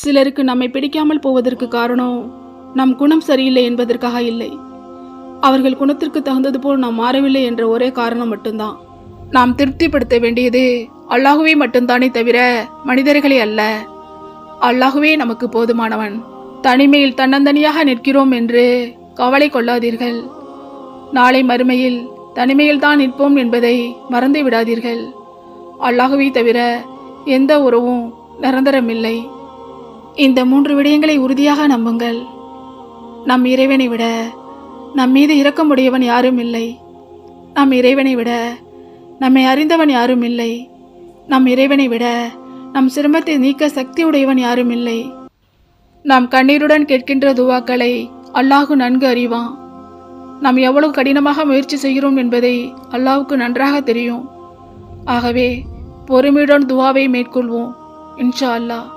சிலருக்கு நம்மை பிடிக்காமல் போவதற்கு காரணம் நம் குணம் சரியில்லை என்பதற்காக இல்லை. அவர்கள் குணத்திற்கு தகுந்தது போல் நாம் மாறவில்லை என்ற ஒரே காரணம் மட்டும்தான். நாம் திருப்திப்படுத்த வேண்டியது அல்லாஹுவே மட்டும்தானே தவிர மனிதர்களே அல்ல. அல்லாஹுவே நமக்கு போதுமானவன். தனிமையில் தன்னந்தனியாக நிற்கிறோம் என்று கவலை கொள்ளாதீர்கள். நாளை மறுமையில் தனிமையில் தான் நிற்போம் என்பதை மறந்து விடாதீர்கள் அல்லாஹுவை தவிர எந்த உறவும் நிரந்தரமில்லை. இந்த மூன்று விடயங்களை உறுதியாக நம்புங்கள். நம் இறைவனை விட நம் மீது இரக்கமுடையவன் யாரும் இல்லை. நம் இறைவனை விட நம்மை அறிந்தவன் யாரும் இல்லை. நம் இறைவனை விட நம் சிரமத்தை நீக்க சக்தி உடையவன் யாரும் இல்லை. நாம் கண்ணீருடன் கேட்கின்ற துவாக்களை அல்லாஹு நன்கு அறிவான். நாம் எவ்வளவு கடினமாக முயற்சி செய்கிறோம் என்பதை அல்லாஹுக்கு நன்றாக தெரியும். ஆகவே பொறுமையுடன் துவாவை மேற்கொள்வோம் இன்ஷா அல்லாஹ்.